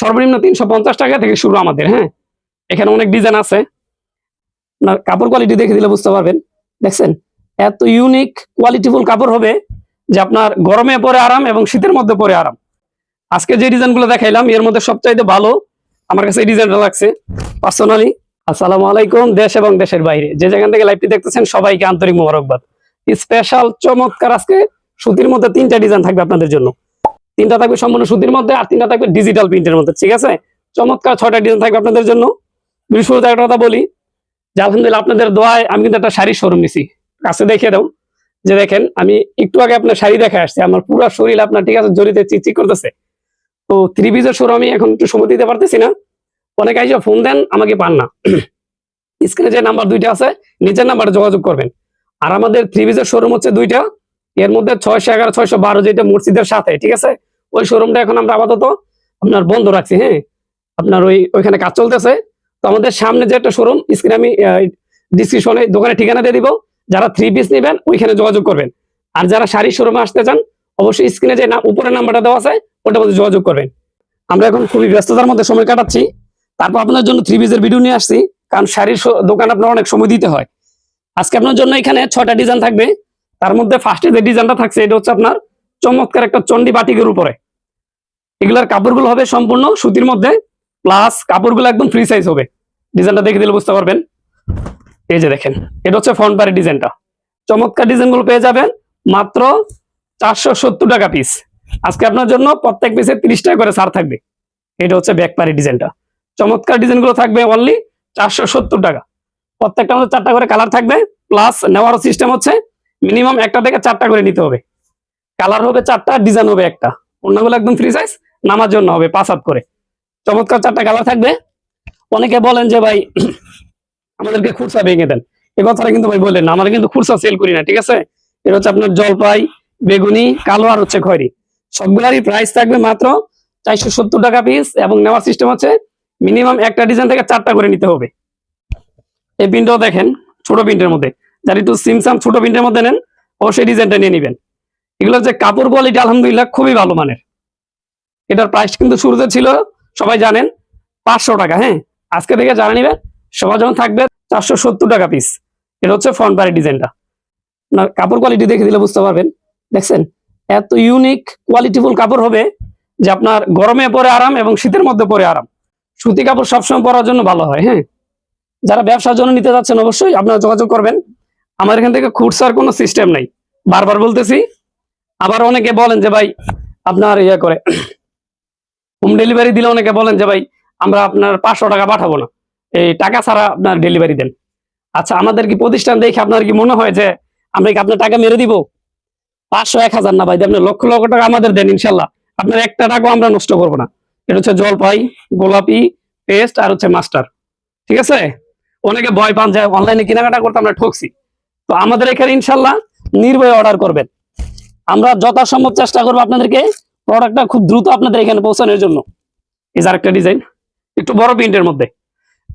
সর্বনিম্ন তিনশো পঞ্চাশ টাকা থেকে শুরু আমাদের হ্যাঁ? এখানে অনেক ডিজাইন আছে। আপনার কাপড় কোয়ালিটি দেখে দিলে বুঝতে পারবেন। দেখছেন? এত ইউনিক কোয়ালিটিফুল কাপড় হবে যে আপনার গরমে পরে আরাম এবং শীতের মধ্যে পরে আরাম। আজকে যে ডিজাইনগুলো দেখাইলাম, এর মধ্যে সবচাইতে ভালো আমার কাছে এই ডিজাইনটা লাগছে পার্সোনালি আসসালামু আলাইকুম, দেশ এবং দেশের বাইরে। যে যেখান থেকে লাইভটি দেখতেছেন, সবাইকে আন্তরিক মোবারকবাদ। স্পেশাল চমৎকার আজকে সুতির মধ্যে তিনটা ডিজাইন থাকবে আপনাদের জন্য। তিনটা থাকবে সম্পূর্ণ সুতির মধ্যে আর তিনটা থাকবে ডিজিটাল প্রিন্টের মধ্যে, ঠিক আছে? চমৎকার ছয়টা ডিজাইন থাকবে আপনাদের জন্য। শুরুতে একটা কথা বলি, যে আলহামদুলিল্লাহ আপনাদের দোয়ায় আমি কিন্তু একটা শাড়ির শোরুম নিছি। কাছে দেখিয়ে দাও, যে দেখেন, আমি একটু আগে আপনার শাড়ি দেখে আসছি, আমার পুরো শরীর আপনার, ঠিক আছে, জড়িতে চিকচিক করতেছে। তো পিসের শোরুম আমি এখন একটু সময় দিতে পারতেছি না। অনেক আইসা ফোন দেন, আমাকে পান না। স্ক্রিনে যে নাম্বার দুইটা আছে, নিচের নাম্বারে যোগাযোগ করবেন। আর আমাদের পিসের শোরুম হচ্ছে দুইটা। এর মধ্যে ছয়শো এগারো, ছয়শো বারো যেটা মসজিদের সাথে, ঠিক আছে? ওই শোরুমটা এখন আমরা আপাতত আপনার বন্ধ রাখছি হ্যাঁ? আপনার ওই, ওইখানে কাজ চলতেছে। তো আমাদের সামনে যে একটা শোরুম স্ক্রিনে আমি ডিসক্রিপশনে দোকানের ঠিকানা দিয়ে দিব। যারা থ্রি পিস নেবেন, ওইখানে যোগাযোগ করবেন। আর যারা শাড়ি শোরুমে আসতে চান, অবশ্যই স্ক্রিনে যে না- উপরে নাম্বারটা দেওয়া আছে ওটার মধ্যে যোগাযোগ করবেন। আমরা এখন খুবই ব্যস্ততার মধ্যে সময় কাটাচ্ছি। তারপর আপনার জন্য থ্রি পিসের ভিডিও নিয়ে আসছি। কারণ শাড়ির দোকান আপনার অনেক সময় দিতে হয়। আজকে আপনার জন্য এখানে ছয়টা ডিজাইন থাকবে। তার মধ্যে ফার্স্টে যে ডিজাইনটা থাকছে, এটা হচ্ছে আপনার চমৎকার একটা চন্ডি বাটিকের উপরে। এগুলার কাপড়গুলো হবে সম্পূর্ণ সুতির মধ্যে প্লাস কাপড়গুলো একদম ফ্রি সাইজ হবে। ডিজাইনটা দেখে দিলে বুঝতে পারবেন। এই যে দেখেন, এটা হচ্ছে ফ্রন্ট পাড়ের ডিজাইনটা চমৎকার ডিজাইনগুলো পেয়ে যাবেন মাত্র চারশো সত্তর টাকা পিস আজকে আপনার জন্য প্রত্যেক পিসে তিরিশ টাকা করে ছাড় থাকবে। এটা হচ্ছে ব্যাক পাড়ের ডিজাইনটা চমৎকার ডিজাইনগুলো থাকবে অনলি চারশো সত্তর টাকা। প্রত্যেকটা মধ্যে চারটা করে কালার থাকবে প্লাস নেওয়ারও সিস্টেম হচ্ছে মিনিমাম একটা থেকে চারটা করে নিতে হবে। কালার হবে চারটা ডিজাইন হবে একটা। অন্যগুলো একদম ফ্রি সাইজ নামার জন্য হবে, পাঁচ হাত করে। চমৎকার চারটা কালার থাকবে। অনেকে বলেন যে ভাই, আমাদেরকে খুরসা ভেঙে দেন। এ কথাটা কিন্তু ভাই বললেন না আমরা কিন্তু খুরসা সেল করি না, ঠিক আছে? এটা হচ্ছে আপনার জলপাই, বেগুনি, কালো আর হচ্ছে খয়রি। সবগুলারই প্রাইস থাকবে মাত্র চারশো সত্তর টাকা পিস এবং নেওয়ার সিস্টেম হচ্ছে মিনিমাম একটা ডিজাইন থেকে চারটা করে নিতে হবে। এই প্রিন্টটাও দেখেন, ছোট প্রিন্টের মধ্যে। একটু সিমসাম ছোট প্রিন্টের মধ্যে নেন, অবশ্যই ডিজাইনটা নিয়ে নেবেন। এগুলোর যে কাপড় কোয়ালিটি আলহামদুলিল্লাহ খুবই ভালো মানের। এটার প্রাইস কিন্তু শুরুতে ছিল, সবাই জানেন, পাঁচশো টাকা হ্যাঁ? আজকে থেকে জানা নিবেন, সবার জন্য থাকবে চারশো সত্তর টাকা পিস এটা হচ্ছে ফ্রন্ট পাড়ের ডিজাইনটা না কাপড় কোয়ালিটি দেখে দিলে বুঝতে পারবেন। দেখছেন? এত ইউনিক কোয়ালিটিফুল কাপড় হবে যে আপনার গরমে পরে আরাম এবং শীতের মধ্যে পরে আরাম। সুতি কাপড় সবসময় পরার জন্য ভালো হয় হ্যাঁ? যারা ব্যবসার জন্য নিতে যাচ্ছেন, অবশ্যই আপনারা যোগাযোগ করবেন। আমার এখান থেকে খুরসার কোনো সিস্টেম নাই। বারবার বলতেছি, আবার অনেকে বলেন যে ভাই, আপনার ইয়ে করে হোম ডেলিভারি দিলে অনেকে বলেন যে ভাই, আমরা আপনার পাঁচশো টাকা পাঠাবো না। এই টাকা ছাড়া আপনার ডেলিভারি দেন। আচ্ছা আমাদের কি প্রতিষ্ঠান দেখে আপনার কি মনে হয় যে আমরা কি আপনার টাকা মেরে দিব? পাঁচশো, এক হাজার না ভাই, আপনি লক্ষ লক্ষ টাকা আমাদের দেন ইনশাল্লাহ। আপনার একটা টাকাও আমরা নষ্ট করব না। এটা হচ্ছে জলপাই, গোলাপি পেস্ট আর হচ্ছে মাস্টার। ঠিক আছে? অনেকে ভয় পান যায় অনলাইনে কেনাকাটা করতে আমরা ঠকছি। তো আমাদের এখানে ইনশাল্লাহ নির্ভয়ে অর্ডার করবেন। আমরা যথাসম্ভব চেষ্টা করব আপনাদেরকে প্রোডাক্টটা খুব দ্রুত আপনাদের এখানে পৌঁছানোর জন্য। এই যার একটা ডিজাইন একটু বড় প্রিন্টের মধ্যে।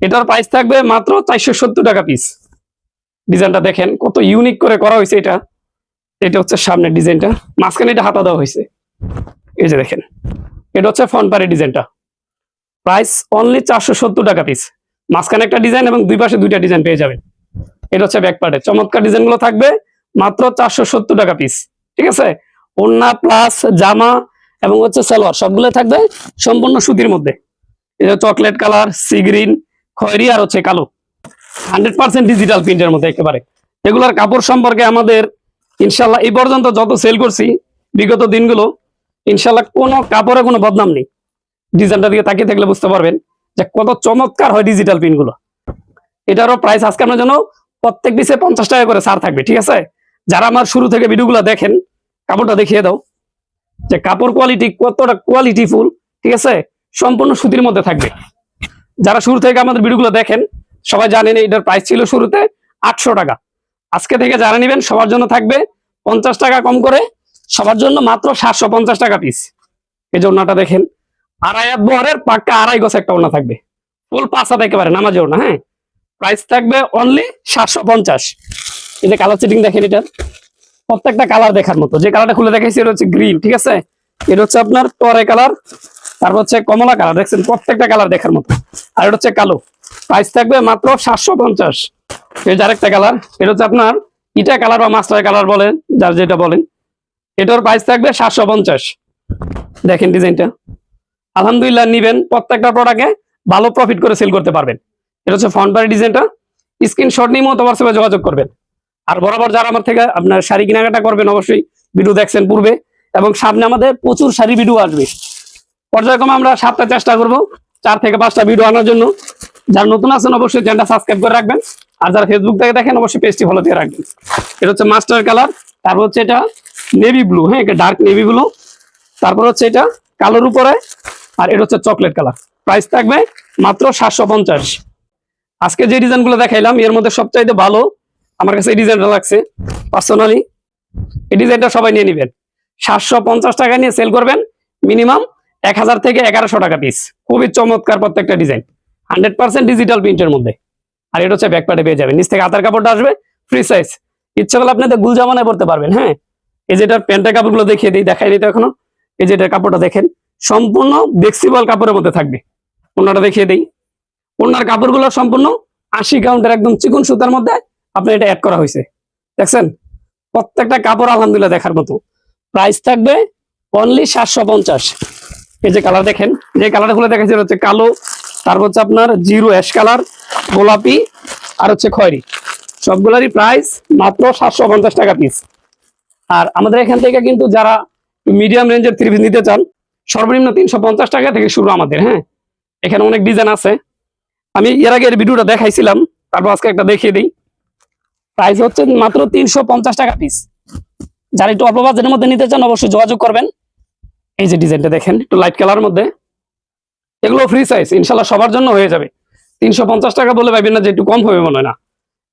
এটার প্রাইস থাকবে মাত্র চারশো সত্তর টাকা পিস ডিজাইনটা দেখেন, কত ইউনিক করে করা হয়েছে এটা। এটা হচ্ছে সামনের ডিজাইনটা মাঝখানে এটা হাতা দেওয়া হয়েছে। এই যে দেখেন, এটা হচ্ছে ফ্রন্ট পারের ডিজাইনটা প্রাইস অনলি চারশো সত্তর টাকা পিস মাঝখানে একটা ডিজাইন এবং দুই পাশে দুইটা ডিজাইন পেয়ে যাবেন। এটা হচ্ছে ব্যাক পার্টে চমৎকার ডিজাইনগুলো থাকবে, মাত্র চারশো সত্তর টাকা পিস ঠিক আছে? ওন্না প্লাস জামা এবং হচ্ছে সালোয়ার সবগুলো থাকবে সম্পূর্ণ সুতির মধ্যে। এটা চকলেট কালার সি গ্রিন খয়েরি আর হচ্ছে কালো। হান্ড্রেড পার্সেন্ট ডিজিটাল প্রিন্টের মধ্যে একেবারে। এগুলার কাপড় সম্পর্কে আমাদের ইনশাল্লাহ এই পর্যন্ত যত সেল করছি, বিগত দিনগুলো ইনশাল্লাহ কোনো কাপড়ে কোনো বদনাম নেই। ডিজাইনটা দিকে তাকিয়ে থাকলে বুঝতে পারবেন যে কত চমৎকার হয় ডিজিটাল প্রিন্টগুলো এটারও প্রাইস আজকে আপনার জন্য প্রত্যেক পিসে পঞ্চাশ টাকা করে ছাড় থাকবে, ঠিক আছে? যারা আমার শুরু থেকে ভিডিওগুলো দেখেন, কাপড়টা দেখিয়ে দাও যে কাপড় কোয়ালিটি কতটা কোয়ালিটি ফুল ঠিক আছে? সম্পূর্ণ সুতির মধ্যে থাকবে। যারা শুরু থেকে আমাদের ভিডিওগুলো দেখেন, সবাই জানেন এটার প্রাইস ছিল শুরুতে আটশো টাকা। আজকে থেকে যারা নেবেন, সবার জন্য থাকবে পঞ্চাশ টাকা কম করে, সবার জন্য মাত্র সাতশো পঞ্চাশ টাকা পিস এই যে ওনাটা দেখেন, আড়াই বহরের পাক্কা আড়াই গছ একটা ওনা থাকবে। ফুল পাঁচ হাত একেবারে নামাজে ওনা হ্যাঁ? প্রাইস থাকবে অনলি সাতশো পঞ্চাশ। যে কালার সেটিং দেখেন এটার প্রত্যেকটা কালার দেখার মতো। যে কালারটা খুলে দেখাইছি, এটা হচ্ছে গ্রিন ঠিক আছে? এটা হচ্ছে আপনার টরে কালার তারপর হচ্ছে কমলা কালার দেখছেন, প্রত্যেকটা কালার দেখার মতো। আর এটা হচ্ছে কালো। প্রাইস থাকবে মাত্র সাতশো পঞ্চাশ। যে আরেকটা কালার এটা হচ্ছে আপনার ইটা কালার বা মাস্টার কালার বলেন, যার যেটা বলেন। এটার প্রাইস থাকবে সাতশো পঞ্চাশ। দেখেন ডিজাইনটা আলহামদুলিল্লাহ নিবেন। প্রত্যেকটা প্রোডাক্টে ভালো প্রফিট করে সেল করতে পারবেন। এটা হচ্ছে ফ্রন্ট পারি ডিজাইনটা স্ক্রিনশট নিয়ে মতো হোয়াটসঅ্যাপে যোগাযোগ করবেন। আর বরাবর যারা আমার থেকে আপনার শাড়ি কেনাকাটা করবেন, অবশ্যই ভিডিও দেখছেন পূর্বে। এবং সামনে আমাদের প্রচুর শাড়ি ভিডিও আসবে। পর্যায়ক্রমে আমরা সাতটা চেষ্টা করব, চার থেকে পাঁচটা ভিডিও আনার জন্য। যারা নতুন আছেন, অবশ্যই চ্যানেলটা সাবস্ক্রাইব করে রাখবেন। আর যারা ফেসবুক থেকে দেখেন, অবশ্যই পেজটি ফলো দিয়ে রাখবেন। এটা হচ্ছে মাস্টার কালার তারপর হচ্ছে এটা নেভি ব্লু হ্যাঁ এটা ডার্ক নেভি ব্লু তারপর হচ্ছে এটা কালোর উপরে, আর এটা হচ্ছে চকলেট কালার প্রাইস থাকবে মাত্র সাতশো পঞ্চাশ। আজকে যে ডিজাইনগুলো দেখাইলাম, এর মধ্যে সবচাইতে ভালো আমার কাছে এই ডিজাইনটা লাগছে পার্সোনালি এই ডিজাইনটা সবাই নিয়ে নেবেন। সাতশো পঞ্চাশ টাকা নিয়ে সেল করবেন মিনিমাম এক হাজার থেকে এগারোশো টাকা পিস খুবই চমৎকার প্রত্যেকটা ডিজাইন। হান্ড্রেড পার্সেন্ট ডিজিটাল প্রিন্টের মধ্যে। আর এটা হচ্ছে ব্যাকপ্যাডে পেয়ে যাবেন। নিচ থেকে হাতার কাপড়টা আসবে ফ্রি সাইজ ইচ্ছে করলে আপনাদের গুলজামানায় পড়তে পারবেন হ্যাঁ? এই যেটার প্যান্টের কাপড়গুলো দেখিয়ে দিই, দেখাই দিই তো এখনও। এই যেটার কাপড়টা দেখেন, সম্পূর্ণ ফ্লেক্সিবল কাপড়ের মধ্যে থাকবে। অন্যটা দেখিয়ে দিই। ওনার কাপড়গুলো সম্পূর্ণ আশি কাউন্টের একদম চিকন সুতার মধ্যে আপনার এটা অ্যাড করা হয়েছে। দেখছেন? প্রত্যেকটা কাপড় আলহামদুলিল্লাহ দেখার মতো। প্রাইস থাকবে অনলি সাতশো পঞ্চাশ। এই যে কালার দেখেন, যে কালারগুলো দেখাচ্ছে এটা হচ্ছে কালো তারপর হচ্ছে আপনার জিরো অ্যাশ কালার গোলাপি আর হচ্ছে খয়েরি। সবগুলারই প্রাইস মাত্র সাতশো পঞ্চাশ টাকা পিস আর আমাদের এখান থেকে কিন্তু যারা মিডিয়াম রেঞ্জের থ্রি নিতে চান, সর্বনিম্ন তিনশো পঞ্চাশ টাকা থেকে শুরু আমাদের হ্যাঁ? এখানে অনেক ডিজাইন আছে। আমি এর আগে ভিডিওটা দেখাইছিলাম, তারপর আজকে একটা দেখিয়ে দিই। প্রাইস হচ্ছে মাত্র তিনশো পঞ্চাশ টাকা পিস যারা একটু অল্প বাজেটের মধ্যে নিতে চান, অবশ্যই যোগাযোগ করবেন। এই যে ডিজাইনটা দেখেন, একটু লাইট কালার মধ্যে। এগুলো ফ্রি সাইজ ইনশাল্লাহ সবার জন্য হয়ে যাবে। তিনশো পঞ্চাশ টাকা বলে পাইবেন না যে একটু কম হবে মনে না।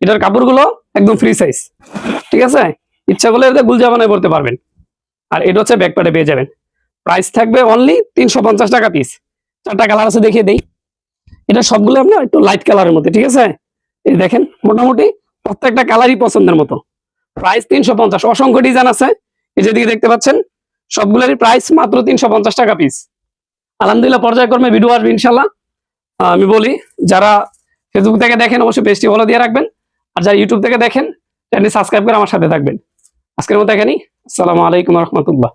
এটার কাপড়গুলো একদম ফ্রি সাইজ ঠিক আছে? ইচ্ছা করলে এতে গুলজামানায় পড়তে পারবেন। আর এটা হচ্ছে ব্যাকপ্যাডে পেয়ে যাবেন। প্রাইস থাকবে অনলি তিনশো পঞ্চাশ টাকা পিস চারটা কালার আছে দেখিয়ে দেই। এটা সবগুলো আপনার একটু লাইট কালারের মধ্যে, ঠিক আছে? এই দেখেন, মোটামুটি প্রত্যেকটা কালারই পছন্দের মতো। প্রাইস তিনশো পঞ্চাশ, অসংখ্য ডিজাইন আছে। এই যেদিকে দেখতে পাচ্ছেন, সবগুলোরই প্রাইস মাত্র তিনশো পঞ্চাশ টাকা পিস আলহামদুলিল্লাহ, পর্যায়ক্রমে ভিডিও আসবে ইনশাল্লাহ আমি বলি, যারা ফেসবুক থেকে দেখেন, অবশ্যই পেজটি ফলো দিয়ে রাখবেন। আর যারা ইউটিউব থেকে দেখেন চ্যানেল সাবস্ক্রাইব করে আমার সাথে থাকবেন। আজকের মতো এখানেই। আসসালামু আলাইকুম রহমতুল্লাহ।